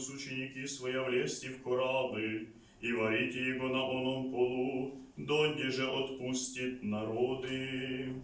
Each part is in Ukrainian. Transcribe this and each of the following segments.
Иисус ученики своя влезьте в корабль, и варите его на оном полу, донде же отпустит народы.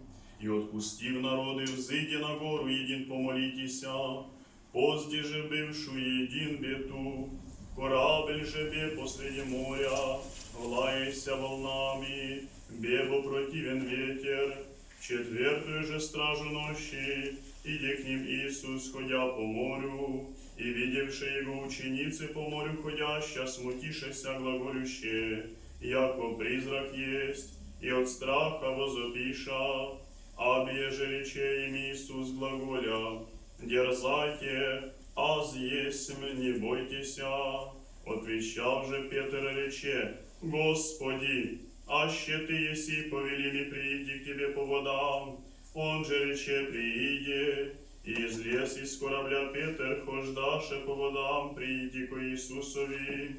И отпустив народы, взыйде на гору, един помолитеся, позде же бывшую един бету, корабль же бе посреди моря, влаяся волнами, бебо противен ветер, четвертую же стражу ночи, иде к ним Иисус, ходя по морю, и видевши его ученицы по морю ходяща, смутишеся глаголюще, яко призрак есть, и от страха возопиша, а еже рече им Иисус глаголя, дерзайте, аз есть, не бойтеся. Отвечав же Петр рече, Господи, аще ты еси повели ми прийти к тебе по водам, он же рече прииде, и излез из корабля Петр, хождаше по водам, прийти ко Иисусови.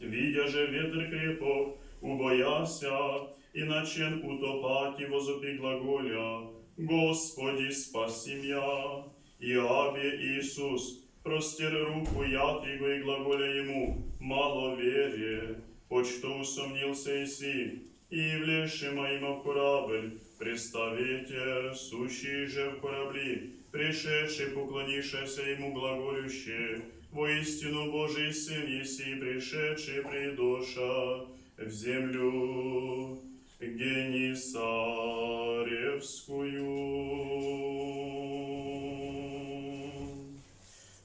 Видя же ветер крепок, убояся, и начен утопать его зубы глаголя, Господи, спаси меня. И Аве Иисус, простер руку яд его и глаголя ему, мало вере, почто усомнился Иси, и влезши моим в корабль, приста ветер, сущий же в корабли, пришедший поклонившийся ему глаголюще, воистину Божий Сын еси, пришедший придоша в землю Генисаревскую.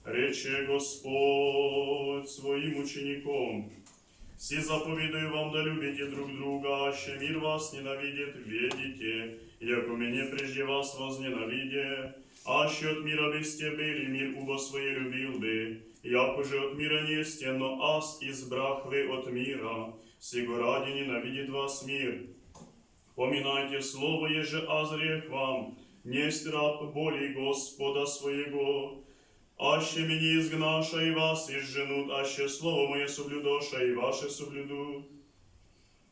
Рече Господь своим учеником, все заповедую вам да любите друг друга, аще мир вас ненавидит, ведите, яко меня прежде вас возненавиде, аще от мира бесте были, мир убо свои любил бы, яко же от мира не сте, но аз избрах вы от мира, сего ради ненавидит вас мир. Поминайте слово, еже азре к вам, несть раб боли Господа своего, Аще мені изгнаша и вас изженут, аще слово моє соблюдоша и ваше соблюдут.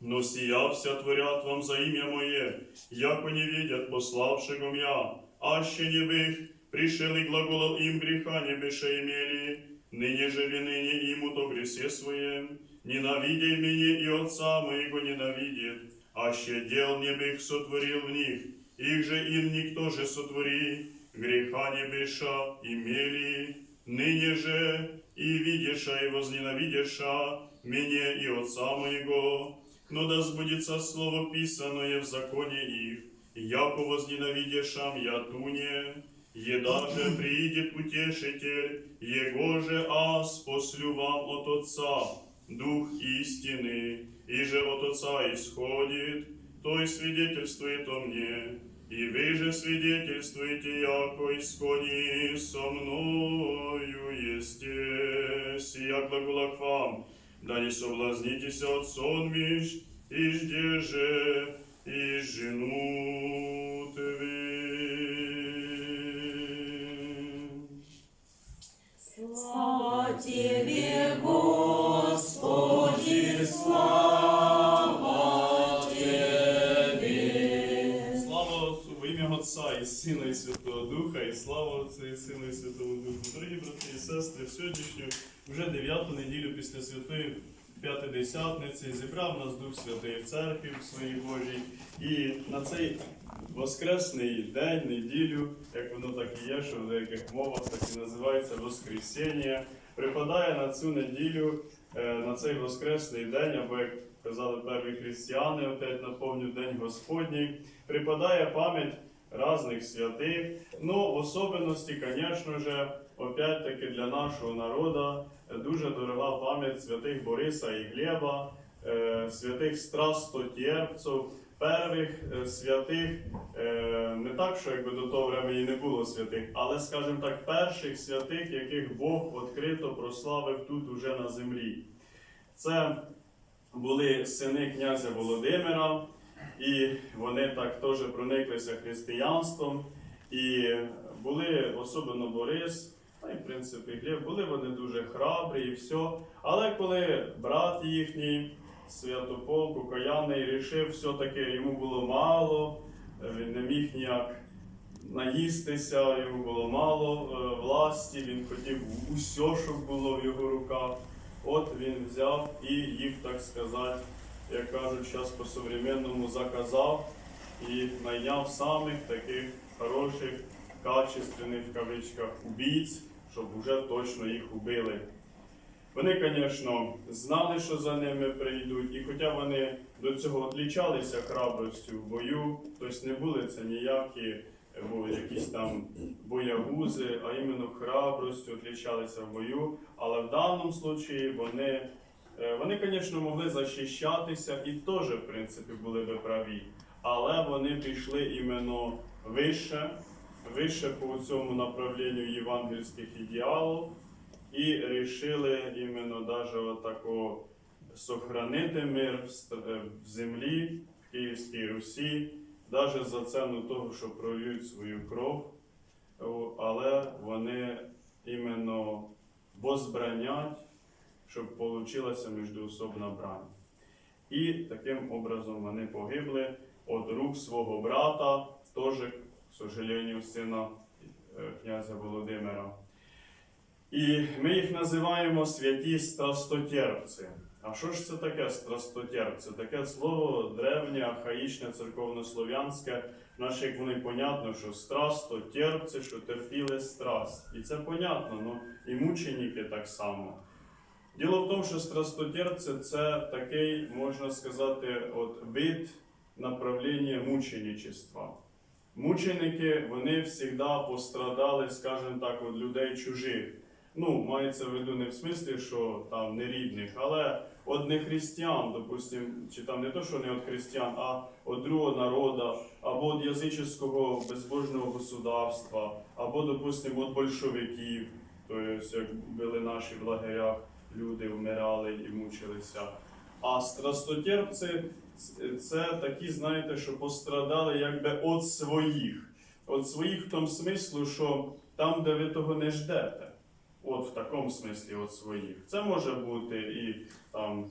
Но сия вся творят вам за имя Моє, яко не видят пославшего я, аще не бых, пришел и глаголал им греха не быше имели, ныне же ли ныне ему то гресе своем, ненавидей меня и отца моего ненавидит, аще дел не бых сотворил в них, их же им никто же сотвори, греха не быша имели, ныне же и видеша и возненавидеша меня и отца моего, но да сбудется слово писанное в законе их, яко возненавидешам я туне, еда же приидет утешитель, его же аз послю вам от Отца, Дух истины, и же от Отца исходит, то и свидетельствует о мне, И вы же свидетельствуете, яко исходи со мною есте, сия глагола к вам, да не соблазнитесь от сонмищ, и жде же и женут вы. Слава Тебе, Отця і Сина і Святого Духа, і слава Отцю і Сину і Святому Духу. Дорогі брати і сестри, в сьогоднішню вже дев'яту неділю після Святої П'ятидесятниці зібрав нас Дух Святий в церкві в своїй Божій. І на цей воскресний день, неділю, як воно так і є, що в деяких мовах так і називається Воскресіння, припадає на цю неділю, е, на цей воскресний день, або як казали перві християни, опять наповню День Господній, припадає пам'ять різних святих. Ну, в особенності, звісно ж, опять-таки для нашого народу е, дуже дорога пам'ять святих Бориса і Глеба, е, святих страстотерпців, первих е, святих, не так, що якби до того времени не було святих, але, скажімо так, перших святих, яких Бог відкрито прославив тут уже на землі. Це були сини князя Володимира, і вони так теж прониклися християнством. І були особливо Борис, та й в принципі Глеб, були вони дуже храбрі і все. Але коли брат їхній, Святополк, Укаяний, рішив, все-таки йому було мало, е, він не міг ніяк наїстися, йому було мало е, власті, він хотів усе, щоб було в його руках. От він взяв і їх, так сказати, як кажуть, зараз по-современному заказав і найняв самих таких хороших, качественних в кавичках убійць, щоб вже точно їх убили. Вони, звісно, знали, що за ними прийдуть, і хоча вони до цього отлічалися храбростю в бою, тобто не були це ніякі бо, якісь там боягузи, а іменно храбростю отлічалися в бою. Але в даному случаї вони, вони, звісно, могли захищатися і теж, в принципі, були би праві. Але вони пішли іменно вище, вище по цьому направленню євангельських ідеалів і рішили іменно отако сохранити мир е, в землі, в Київській Русі, навіть за ціну того, що прольють свою кров, але вони іменно возбранять, щоб вийшла міждоусобна брань. І таким образом вони погибли від рук свого брата, теж, к сожалению, сина е, князя Володимира. І ми їх називаємо святі страстотерпці. А що ж це таке страстотерпці? Таке слово древнє, архаїчне, церковнослов'янське, наше як вони понятно, що страсто, терпці, що терпіли страсть. І це понятно, ну і мученіки так само. Діло в тому, що страстотерпці це такий, можна сказати, от вид направлення мученичества. Мученики, вони завжди пострадали, скажімо так, від людей чужих. Ну, мається в виду не в смислі, що там не рідних, але від не християн, допустим, чи там не то, що не від християн, а від другого народу, або від язичського безбожного государства, або, допустим, від большевиків, тобто, як були наші в лагерях, люди вмирали і мучилися. А страстотерпці це- такі, знаєте, що пострадали якби від своїх. Від своїх в тому смислі, що там, де ви того не ждете. От в такому смислі від своїх. Це може бути і там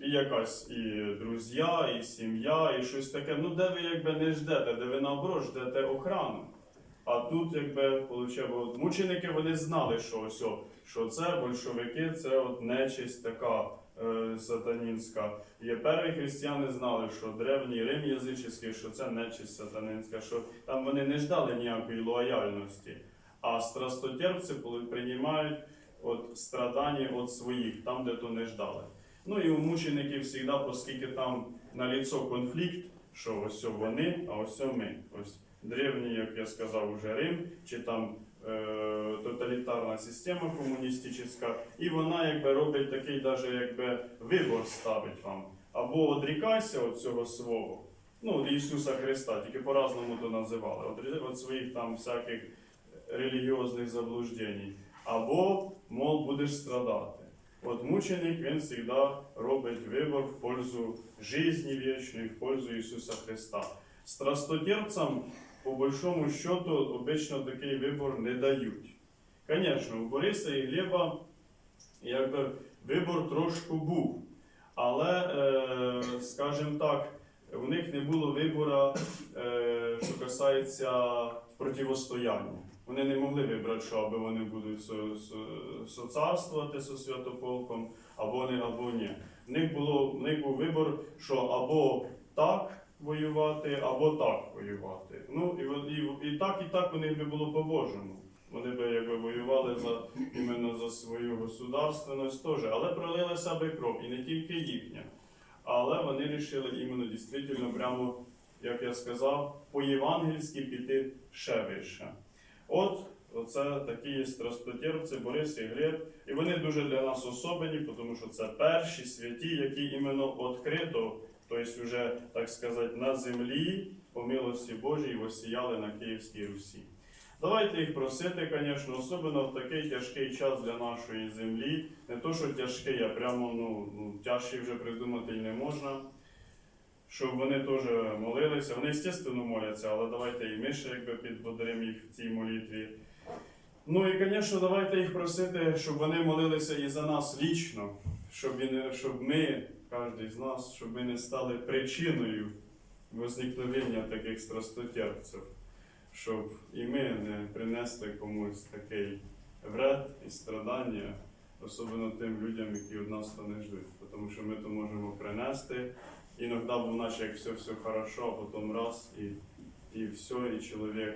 і якась і друзі, і сім'я, і щось таке. Ну, де ви якби не ждете, де ви наоборот ждете охрану. А тут, якби, от мученики вони знали, що ось, що це большевики, це от нечисть така е, сатанінська. І перві християни знали, що древній Рим язичний, що це нечисть сатанинська, що там вони не ждали ніякої лояльності. А страстотерпці приймають от страдання від своїх, там, де то не ждали. Ну і у мучеників завжди, оскільки там на ліцо конфлікт, що ось вони, а ось ми. Ось древній, як я сказав, уже Рим, чи там е, тоталітарна система комуністична, і вона якби робить такий даже якби вибор ставить вам. Або одрікайся від цього свого, ну, Ісуса Христа, тільки по-разному то називали, від своїх там всяких релігіозних заблуждень. Або, мов, будеш страдати. От мученик він завжди робить вибор в пользу житті вічної, в пользу Ісуса Христа. Страстотерпцям, по большому счету, обично такий вибор не дають. Звісно, у Бориса і Глеба якби, вибор трошки був. Але, е, скажімо так, у них не було вибору, е, що касається противостояння. Вони не могли вибрати, що або вони будуть со- со- соцарствувати зі святополком, або вони, або ні. В них, було, в них був вибор, що або так воювати, або так воювати. Ну, і, і, і так, і так них би було по-божому. Вони би якби воювали за іменно за свою государственність теж, але пролилася би кров, і не тільки їхня. Але вони вирішили іменно дійсно прямо, як я сказав, по-євангельськи піти ще вище. От оце такі є Борис і Глеб. І вони дуже для нас особені, тому що це перші святі, які іменно відкрито, тобто вже, так сказати, на землі, по милості Божій, восіяли на Київській Русі. Давайте їх просити, звісно, особливо в такий тяжкий час для нашої землі. Не то, що тяжкий, а прямо ну, ну, тяжчий вже придумати й не можна. Щоб вони теж молилися. Вони, звісно, моляться, але давайте і ми ще якби підбодримо їх в цій молитві. Ну і, звісно, давайте їх просити, щоб вони молилися і за нас лічно, щоб, щоб ми, кожен з нас, щоб ми не стали причиною возникновення таких страстотерпців щоб і ми не принесли комусь такий вред і страдання, особливо тим людям, які від нас то не ждуть. Тому що ми то можемо принести. Іноді бо наче як все все хорошо, а потім раз і, і все, і чоловік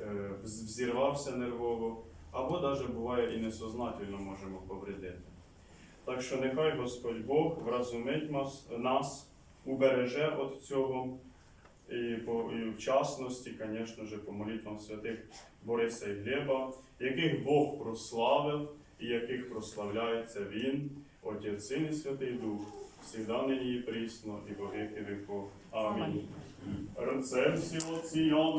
е, взірвався нервово, або навіть буває і несознательно можемо повредити. Так що нехай Господь Бог вразумить нас, убереже від цього. І, по, і в частності, звісно ж, по молитвам святих Бориса і Глеба, яких Бог прославив і яких прославляється Він, Отець Син і Святий Дух, всегда нині і прісно, і во віки віков. Амінь. Всього